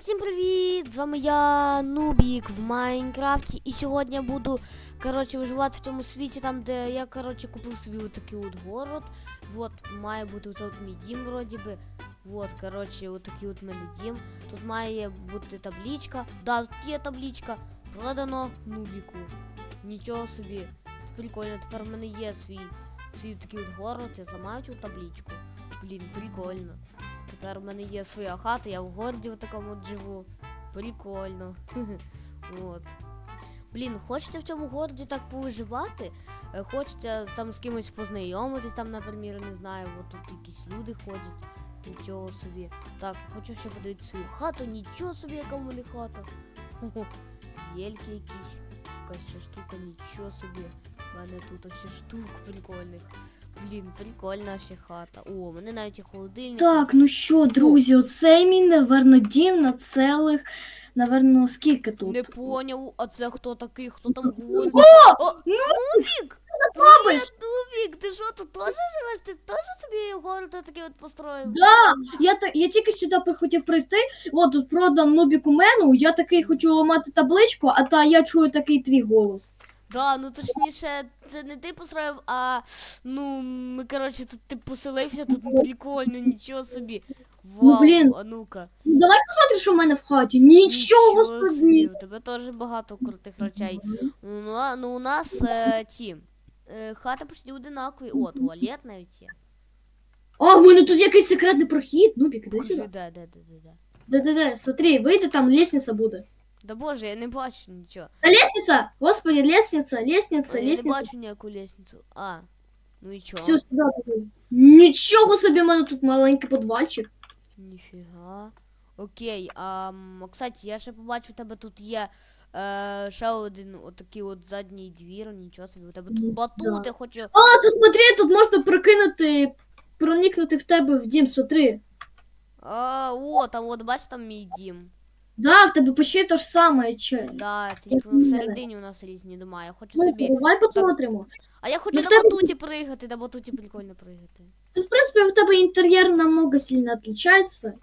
Всім привіт! З вами я Нубік в Майнкрафті. І сьогодні я буду коротше, виживати в цьому світі, там, де я коротше, купив собі отакий от город. Вот, має бути от мій дім вроді би. Вот, коротше, отакий от мене дім. Тут має бути табличка. Да, тут є табличка. Продано Нубіку. Нічого собі. Це прикольно. Тепер в мене є свій, свій такий от город, я зламаю табличку. Блін, прикольно. Тепер у мене є своя хата, я в городі в такому живу. Прикольно. От. Блін, хочете в цьому городі так повиживати? Е, Хочете там з кимось познайомитись, там, наприклад, не знаю, от тут якісь люди ходять. Нічого собі. Так, хочу ще подивитися свою хату, нічого собі, яка в мене хата. Зельки якісь, якась ще штука, нічого собі. У мене тут ще штук прикольних. Блін, прикольна ще хата. О, у мене навіть є холодильник. Так, ну що, друзі, оцей мій, наверно, дім на целих, наверно, скільки тут? Не поняв, а це хто такий, хто там говорить? О! О, Нубік! Привіт, Нубік! Ти що, тут теж живеш? Ти теж собі город такий от построїв? Да, я, та, я тільки сюди хотів прийти, от тут продам Нубіку Мену, я такий хочу ламати табличку, а та я чую такий твій голос. Да, ну точніше, це не ти построїв, а ну, ми, коротше, тут ти поселився, тут прикольно, нічого собі. Вау, блін. а ну-ка. Ну, давай посмотриш, що в мене в хаті. Нічого собі. У тебе теж багато крутих речей. Ну, а- ну у нас е, ті. Е, хата почти одинакові. О, туалет навіть є. О, в мене тут якийсь секретний прохід. Нубік, іди Покажи, сюди. де, де, де, де, де. Да-да-да, смотри, вийди, там лестниця буде. Да боже, я не бачу нічого. Та лестниця! Господи, лестниця, лестниця, А, я не лестниця. бачу ніяку лестницю. А, ну і чого? Все, сюди. туди. Нічого собі, в мене тут маленький подвальчик. Ніфіга. Окей, а м, кстати, я ще побачу, у тебе тут є е, ще один отакий от задній двір, нічого собі. У тебе тут Ну, батут, да. я хочу. А, тут смотри, тут можна прокинути, проникнути в тебе в дім, смотри. А, о, там от бачиш там мій дім. Да, в тебе почти то ж саме, че. Да, тільки воно всередині у нас різні дома. Я хочу Ну, собі. давай посмотримо. А я хочу Ну, в на тебе- батуті пригати, на батуті прикольно пригати. Тут, в принципе, в тебе інтер'єр намного сильно отличается.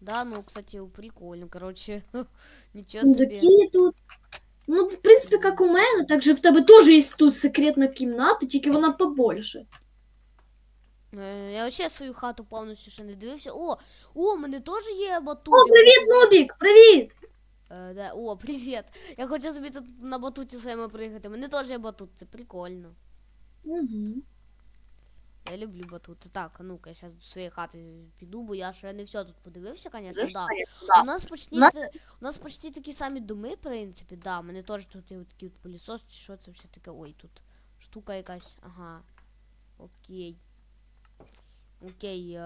Да, ну, кстати, прикольно, короче. Нічого собі. Сундуки тут. Ну, в принципе, как у мене, так же в тебе теж є тут секретна кімната, тільки вона побольше. Е, Я вообще свою хату повністю ще не дивився. О, о, у мене теж є батут. О, привіт, Нубік! Привіт! Е, да. О, привіт. Я хочу собі тут на батуті своєму пригати. У мене теж є батут, це прикольно. Угу. Я люблю батути. Так, ну-ка, я зараз до своєї хати піду, бо я ще не все тут подивився, звісно, да. У нас почти, На- у нас почти такі самі доми, в принципі, да. У мене теж тут є такий от пилісос, чи що це все таке. Ой, тут штука якась. Ага. Окей. Окей, е,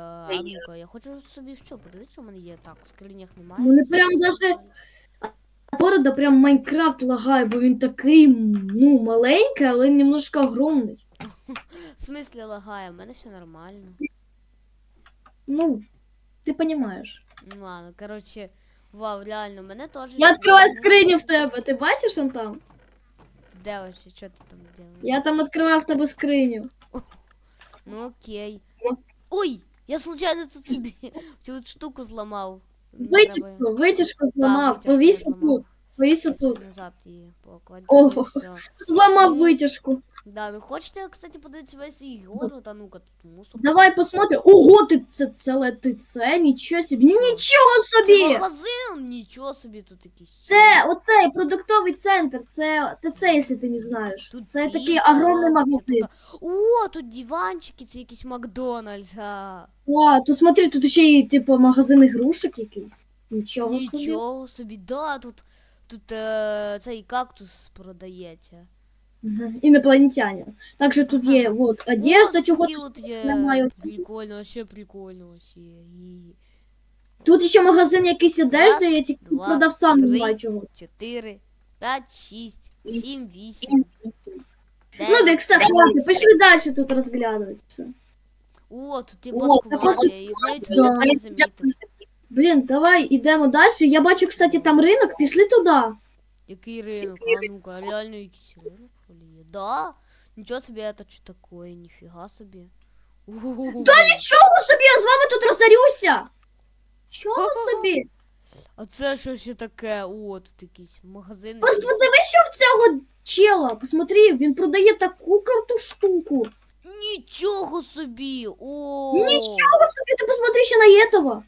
а я хочу собі все, подивитися, що в мене є. Так, в скринях немає. Мене прям даже города прям Майнкрафт лагає, бо він такий, ну, маленький, але немножко огромний. В смислі лагає, в мене все нормально. Ну, ти розумієш. Ну ладно, короче, вау, реально, в мене теж. Я відкриваю скриню в тебе, ти бачиш он там? Де вообще, що ти там робиш? Я там відкриваю в тебе скриню. Ну окей. Ой, я случайно тут собі цю от штуку зламав. Мені треба- Витяжку, витяжку Да, зламав, витяжку я зламав. тут, повісь Щас тут. назад її покладу. Ого. і. Зламав Ну, витяжку. Да, ну хочете, кстати, подивитися весь свій та ну-ка тут мусор. Давай посмотрим. Ого, ти це целе, ти це, нічого собі. Нічого Це собі! магазин, нічого собі тут якийсь. Це оцей продуктовий центр, це ТЦ, якщо ти не знаєш. Тут Це піца, такий огромний тут- магазин. О, тут диванчики, це якийсь Макдональдс. А. А, тут смотри, тут ще й типу магазин ігрушок якийсь. Нічого собі. Нічого собі, да, тут, тут е, цей кактус продається. Мгм. Інопланетяне. Також тут є от, одежда, О, чого такі є. немає. Прикольно, ще прикольно, вообще. І... Тут ще магазин якийсь одежди, я тільки два, продавцам не знаю чого. 4, 5, 6, 7, 8, Ну, бік, все, хватить, пішли далі тут розглядувати. Все. О, тут є О, банкомат, так я їх навіть Да. не замітив. Блін, давай йдемо далі. Я бачу, кстати, там ринок, пішли туди. Який ринок, а ну-ка, реально якийсь ринок що? Да? Нічого собі, это что такое, ніфіга собі. Та нічого собі, я з вами тут розорюся. Чого собі? А це що ще таке? О, тут якийсь магазин. Ось якийсь. подивись, що в цього чела. Посмотри, він продає таку карту штуку. Нічого собі! О! Нічого собі, ти посмотри ще на этого.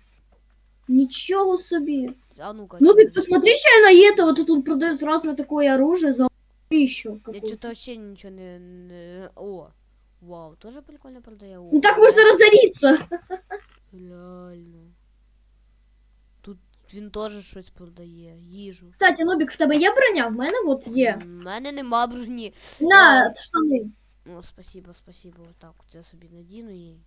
Нічого собі. А ну-ка. Ну, чё ты это? посмотри ще на этого, тут, тут продают разное такое оружие за еще Я какое-то. что-то вообще ничего не, не- О! Вау, тоже прикольно продає. О, Ну так можно разориться. Реально. Він теж щось продає, їжу. Кстати, Нубік, в тебе є броня? В мене от є. У мене нема броні. На, штани. О, спасибо, спасибо. Отак от я собі надіну її.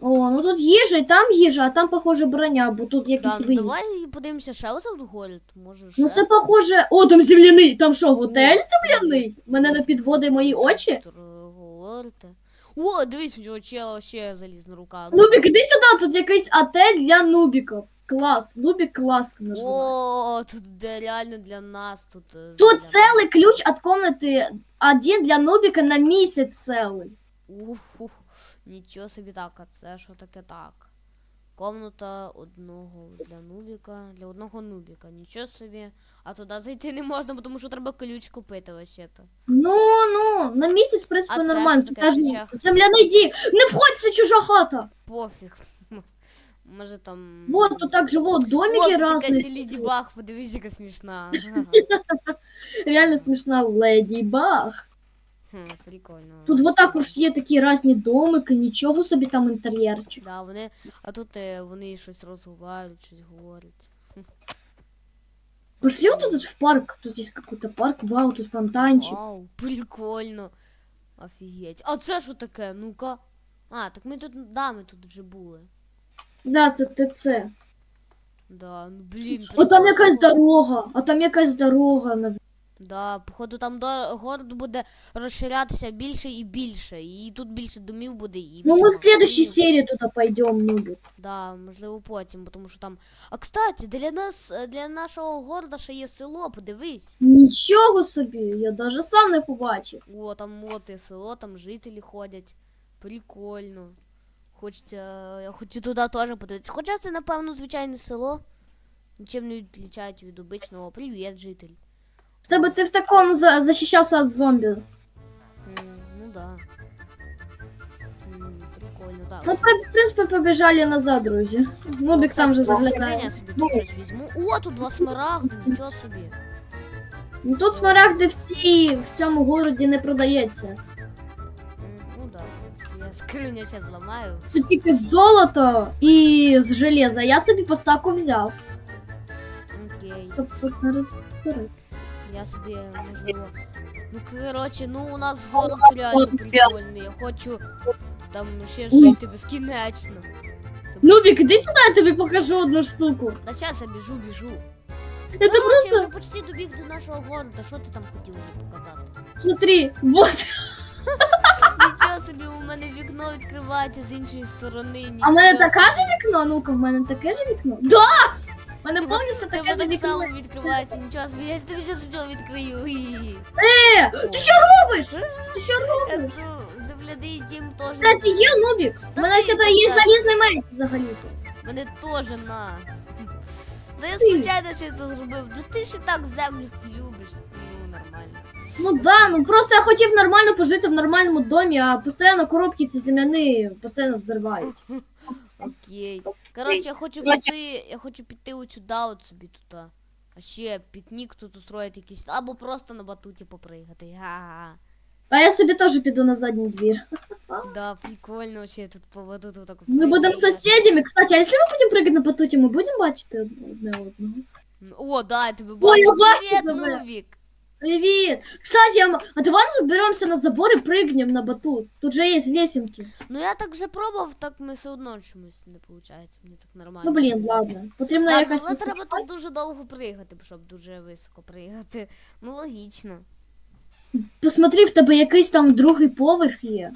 О, ну тут їжа, і там їжа, а там, похоже, броня, бо тут якийсь ну виїзд. давай подивимося ще оце в город. Може ще. Ну це похоже. О, там земляний. Там що, готель земляний? Мене не підводить мої очі. Е, говорите. О, дивись, у нього чела ще залізна рука. Нубік, іди сюди, тут якийсь отель для нубіків Клас, нубік клас називає. О, тут де реально для нас тут. е, Тут для- целый ключ от комнаты один для нубика на місяць целый. Ух, нічого собі так, а це що таке так? Комната одного для нубіка, для одного нубіка, нічого собі. А туди зайти не можна, бо тому що треба ключ купити вообще-то. Ну, ну, на місяць, в принципі, А це нормально. що таке Кажу, в ключах? земляний дім. Не входь, це чужа хата. Пофіг. Може там. Вот, тут так живуть О, домики це така різні. Леді Баг, подивись, яка смішна. Реально смішна леді баг. Хм, Прикольно. Тут вот також є такі різні домики, нічого собі там інтер'єрчик. Да, вони, а тут е, вони щось розговорюють, щось говорять. Пошли вот тут в парк, тут є какой-то парк, вау, тут фонтанчик. Вау, прикольно. Офігеть. А це що таке? Ну-ка. А, так ми тут, да, ми тут вже були. Да, це ТЦ. Да, ну блін. О, там прикольно. якась дорога, а там якась дорога. Да, походу там до... город буде розширятися більше і більше. І тут більше домів буде і Ну, більше мы в следующей магазинів. серии туда пойдем, Нубик. Да, можливо, потім, бо тому що там. А кстати, для нас, е, для нашого города ще є село, подивись. Нічого собі, я даже сам не побачив. О, там от є село, там жителі ходять. Прикольно. Хочеться. Я хочу туди теж подивитися. Хоча це, напевно, звичайне село. Нічим не відлічають від обичного. Привіт, житель. В тебе ти в такому за защищався від зомбі. М, ну да. М, прикольно, так. Ну, в принципі, побіжали назад, друзі. Нубик там же заглядає. заглядає. Я собі тут щось візьму. О, тут два смарагди, нічого собі. Ну тут смарагди в цій в цьому городі не продається. скриню зараз зламаю. Тут тільки золото і з железа. Я собі поставку взяв. Окей. Тобто не розбери. Я собі можливо. Ну коротше, ну у нас город реально прикольний. Я хочу там ще жити безкінечно. Це... Нубик, іди сюди, я тобі покажу одну штуку. Та зараз я біжу, біжу. Це Коротше, просто, я вже почти добіг до нашого города. Що ти там хотів мені показати? смотри, вот. Собі, у мене вікно відкривається з іншої сторони. А в мене таке ж вікно? Ну-ка, в мене таке ж вікно. Да! В мене повністю таке ж так вікно. само відкривається, нічого собі. Я тобі зараз цього відкрию. Е, ти що робиш? Ти що робиш? Земляний дім теж. Кстати, є Нубік. У мене ще є залізний меч взагалі. Мене теж на. Да я Ти. случайно ще це зробив. Ну ти ще так землю любиш. Ну. Да, ну просто я хотів нормально пожити в нормальному домі, а постійно коробки ці земляні постійно взривають. Окей. Коротше, я хочу піти. Я хочу піти от сюди, от собі тут. А ще пікнік тут устроїти якийсь. Або просто на батуті попригати. Га-га. А я собі теж піду на задній двір. Да, прикольно вообще тут по батуту так. Ми будемо сусідями. Кстати, а якщо ми будемо прыгати на батуті, ми будемо бачити одне одного. О, да, я тебе Ой, я бачу Привіт, тебе. Нубік. Привіт! Кстати, а м- а давай заберемося на забор і прыгнем на батут. Тут же є лесенки. Ну я так вже пробував, так ми все одно чомусь не виходить. Мені так нормально. Ну блін, ладно. Потрібна Ладно, якась але висока. треба тут дуже довго пригати, щоб дуже високо пригати. Ну логічно. Посмотри, в тебе якийсь там другий поверх є.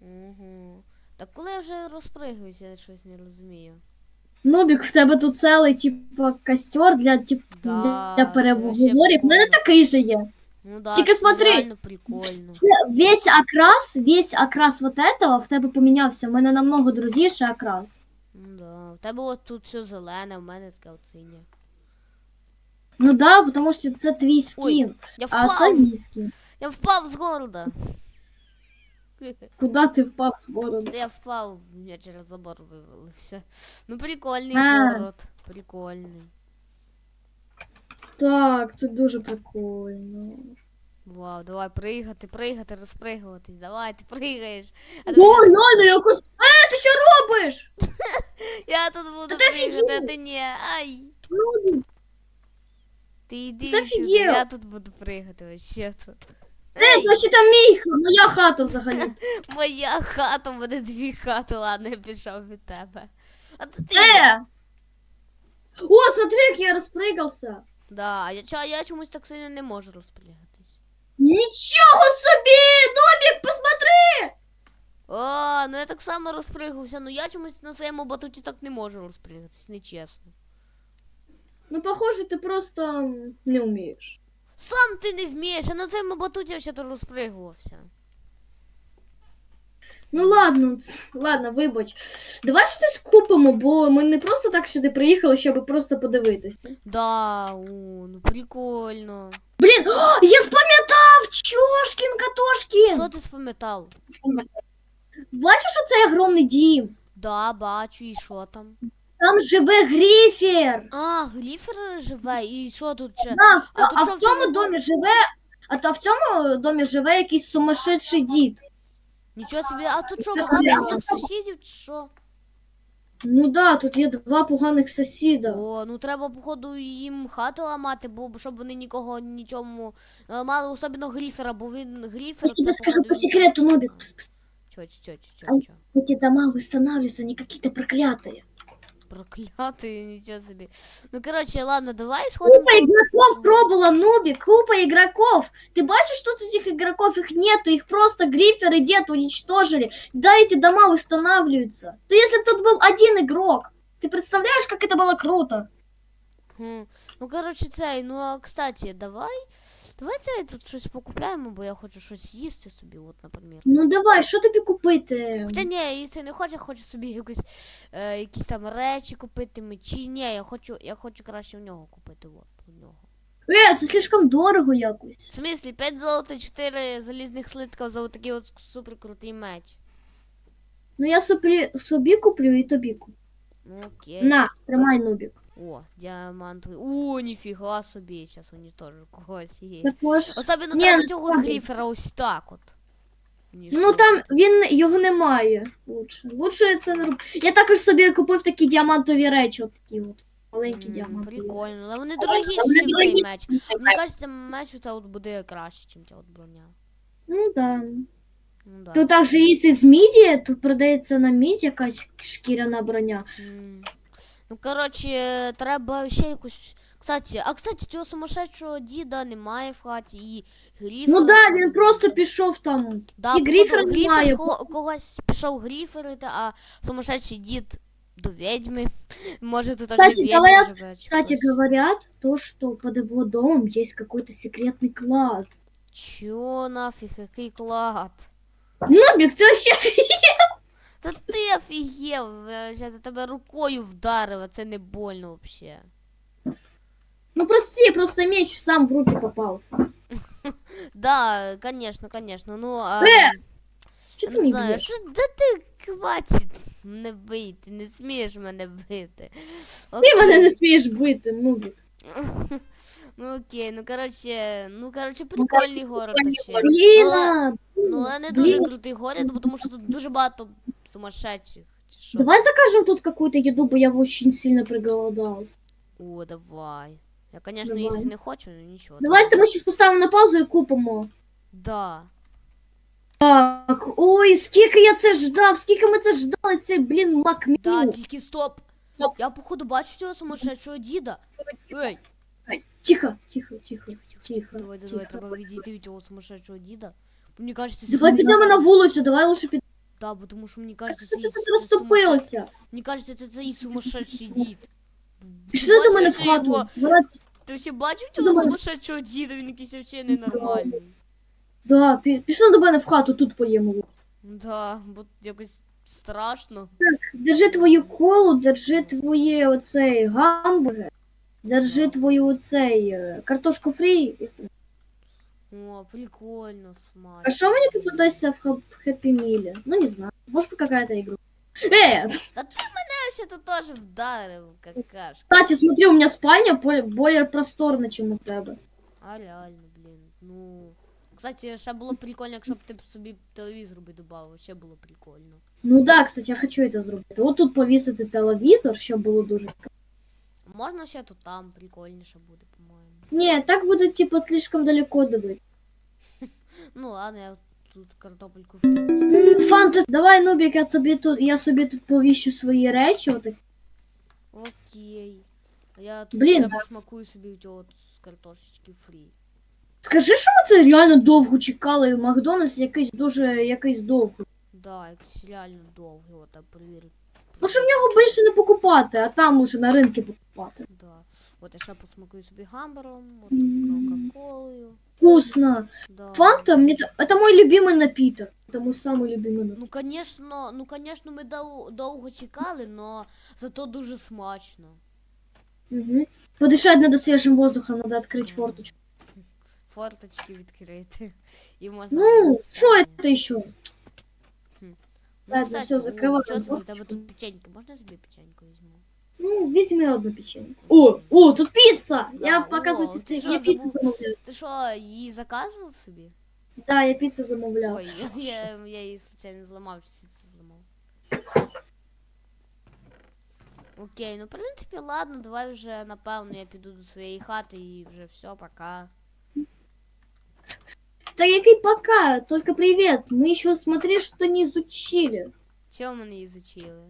Угу. Так коли я вже розпригаюся, я щось не розумію. Нубік, в тебе тут целий, типа, костер для, тип, Да, для це вообще переговорів. В мене прикольно. такий же є. Ну да, Тільки це смотри. реально прикольно. Це весь окрас, весь окрас вот этого в тебе помінявся. В мене намного другіший окрас. Ну да. У тебе от тут все зелене, в мене таке от синє. Ну да, тому що це твій скін, Я а це впав! мій скін. Я впав з города! Куди ти впав з городу? Та я впав, я через забор вивалився. Ну прикольний А. город. Прикольний. Так, це дуже прикольно. Вау, давай пригати, пригати, розпригуватись. Давай, ти пригаєш. А ти О, реально якось. Е, ти що робиш? Я тут буду ти пригати, а ти ні. Ай! Ну, Ти йди Ти я тут буду пригати вообще тут. Е, значить там мій, х- моя хата взагалі. Моя хата, в мене дві хати, ладно, я пішов від тебе. А то ти. Е! О, смотри, як я розпригався. Да, я, чо- я чомусь так сильно не можу розпрягатись. Нічого собі! Нобік, посмотри! О, ну я так само розпригався, ну я чомусь на своєму батуті так не можу розпригатись, нечесно. Ну, похоже, ти просто м, не вмієш. Сам ти не вмієш, а на цьому батуті ще то розпригувався. Ну ладно, ладно, вибач. Давай щось купимо, бо ми не просто так сюди приїхали, щоб просто подивитися. Да, о, ну прикольно. Блін, о, я спам'ятав! Чошкін Катошкін! Що ти спам'ятав? Бачиш оцей огромний дім? Да, бачу, і що там? Там живе Гріфер. А, гліфер живе, і що тут ще? Да, А тут а, що в цьому домі живе. А то в цьому домі живе якийсь сумасшедший дід. Нічого собі, а тут що, Я багато злих сусідів чи що? Ну да, тут є два поганих сусіда. О, ну треба, походу, їм хати ламати, бо щоб вони нікого нічому не ламали, особливо гліфера, бо він гліфер. Я тебе скажу по секрету, Нобик. Пс, пс. Чо, чо, чо, чо, чо. Эти дома восстанавливаются, они какие-то проклятые. Проклятий, нічого собі. Ну, коротше, ладно, давай сходимо. Купа игроков пробовала, Нубик, купа игроков. Ты бачишь, тут этих игроков, их нету, их просто Грифер и Дед уничтожили. Да, эти дома восстанавливаются. То если бы тут был один игрок, ты представляешь, как это было круто? Хм. Ну, коротше, цей, ну, а, кстати, давай. Давай цей тут щось покупляємо, бо я хочу щось їсти собі, от, наприклад. Ну давай, що тобі купити? Хоча ні, їсти не хочу, хочу собі якось, е, якісь там речі купити, мечі. Ні, я хочу, я хочу краще в нього купити, от, у нього. Е, це слишком дорого якось. В смислі, 5 золота, 4 залізних слитків за такий от супер крутий меч. Ну я собі, собі куплю і тобі куплю. Окей. На, тримай, Нубік. О, діамантовий. О, ніфіга собі, зараз унічтожу когось. Є. Також. Особливо Ні, треба ну, цього гріфера ось так от. Ніж Ну там він його немає. Лучше. Лучше я це не роблю. Я також собі купив такі діамантові речі, от такі от. Маленькі М, діамантові. Прикольно, але вони дорогі, Вони ніж дорогі. цей меч. Мені кажеться, меч це от буде краще, ніж ця от броня. Ну да. Ну да. Тут також є з міді, тут продається на міді якась шкіряна броня. М. Ну, коротше, треба ще якусь. Кстати, а кстати, цього сумасшедшого діда немає в хаті і гріфера. Ну да, він просто пішов там. Да, і походу, Гріфер Гріфер немає. ко- когось пішов гріферити, а сумасшедший дід до відьми. Може тут аж Кстати, відьма говорят- живе. чи Кстати, хтось. говорят, то, что под его домом есть какой-то секретный клад. Чо нафіг, який клад? Нубик, ты вообще... Та ти офігел, я до тебе рукою вдарив, а це не больно взагалі. Ну прости, просто меч сам в руки попался. Да, конечно, конечно. Ну, а, Э, я ты не не знаю, що, да ти хватить мене бити, не смієш мене бити. Ти мене не смієш бити, Нубик. Ну окей, ну короче, ну короче, прикольний город вообще. Ну, але не дуже крутий город, тому що тут дуже багато сумасшедших. Чи що? Давай закажем тут какую-то еду, бо я очень сильно проголодался. О, давай. Я, конечно, Давай. їсти не хочу, але нічого. Давайте ми сейчас поставимо на паузу і купимо. Да. Так, ой, скільки я це ждав, скільки ми це ждали, цей, блін, макміл. Да, тільки стоп. Стоп. Я, походу, бачу цього сумасшедшого діда. Ей, Тихо, тихо, тихо, тихо. давай, давай, тихо. треба відійти від цього сумасшедшого діда. Бо Мені кажеться, Давай це- підемо на вулицю, давай лучше підемо. Да, бо тому що мені Так кажеться, що це, ти і- тут це цей сумасшедший дід. Пішли до мене в його? хату. Давай, Ти ще бачив цього мене. сумасшедшого діда? Він якийсь взагалі ненормальний. да, пі- пішли до мене в хату, тут поїмо. Да, бо якось страшно. Держи твою колу, держи твоє оцей гамбургер. Держи твою цей е, картошку фрі. О, прикольно, смачно. А що мені попадеться в хап- в Happy Meal? Ну не знаю. Может быть какая-то игра. Э, Я ще тут теж вдарив, какашка. кстати, смотри, у меня спальня более, более просторна, чем у тебе. А реально, блін. Ну. Кстати, ще було б прикольно, якщо б ти б собі телевізор би додав, ще було прикольно. Ну да, кстати, я хочу это зробити. От тут повісити телевізор, щоб було дуже. Можна ще тут там прикольніше буде, по-моєму. Ні, так буде, типу, слишком далеко дивити. Ну ладно, я тут картопельку. М, Фанта, давай, Нубік, я тобі тут, я собі тут повіщу свої речі, отак. Окей. Я тут Блін, ще да. посмакую собі цього от з картошечки фрі. Скажи, що ми це реально довго чекали, і Макдональдс якийсь дуже якийсь довго. Да, якийсь реально довгий, от, а перевір. Ну що в нього більше не покупати, а там лише на ринку покупати. Да. От я ще посмакую собі гамбуром, от М. кока-колою. Вкусно. Да. Фанта, мне это, это мой любимый напиток. Это мой самый любимый напиток. Ну, конечно, ну, конечно, ми дов- довго чекали, но зато дуже смачно. Угу. Подышать надо свежим воздухом, надо открыть форточку. Форточки відкрити. І можна. Ну, було что встати. это еще? Ну, Ладно, кстати, всё, о, закриваємо Що собі, форточку. тебе тут печеньки, можна я собі печеньку візьму? Ну, возьми одну печеньку. О, о, тут пицца! Да, я о, показываю ты тебе. что, Я пиццу забыл? замовляю. Ти що, її заказував собі? Да, я пиццу замовляю. Ой, я, я, я її случайно зламав, чи це зламав. Окей, ну в принципі, ладно, давай вже напевно я піду до своєї хати і вже все, пока. Да який пока, только привет. Мы еще, смотри, что не изучили. Чого ми не ізучили?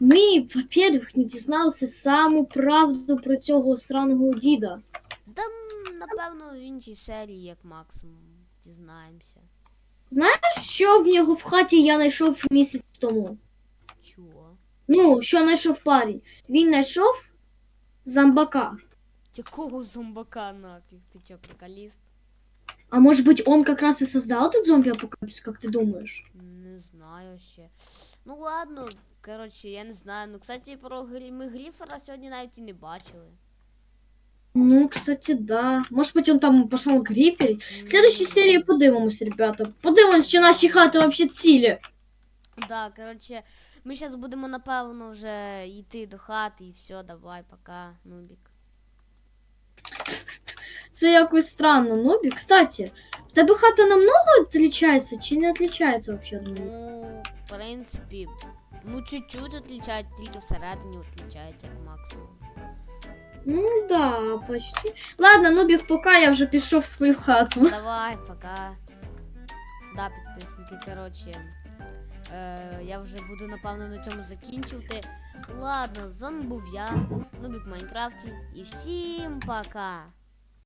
Ми, во-первых, не дізналися саму правду про цього сраного діда. Там, напевно, в іншій серії, як максимум, дізнаємося. Що в нього в хаті я знайшов місяць тому? Чого? Ну, що знайшов парень? Він знайшов зомбака. Якого зомбака нафіг? Ти чо, приколіст? А может быть, он как раз и создал этот зомби-апокалипсис, как ты думаешь? Не знаю ще. Ну ладно, коротше, я не знаю. Ну, кстати, про грі... ми Гліфера сьогодні навіть і не бачили. Ну, кстати, да. Может быть, он там пошел гриперить. В следующей серии подивимось, ребята. Подивимось, чи наші хати вообще цілі. Да, коротше, ми зараз будемо, напевно, вже йти до хати і все, давай, пока, нубік. Це якось странно. Нобі, кстати, в тебе хата намного отличается, чи не отличается вообще? от неї? Ну, в принципі, ну чуть-чуть отличається, тільки всередині отличається, як максимум. Ну да, почти. Ладно, Нубік, пока я вже пішов в свою хату. Давай, пока. Да, підписники, коротше. Е, я вже буду, напевно, на цьому закінчувати. Ладно, з вами був я, Нубік в Майнкрафті, і всім пока!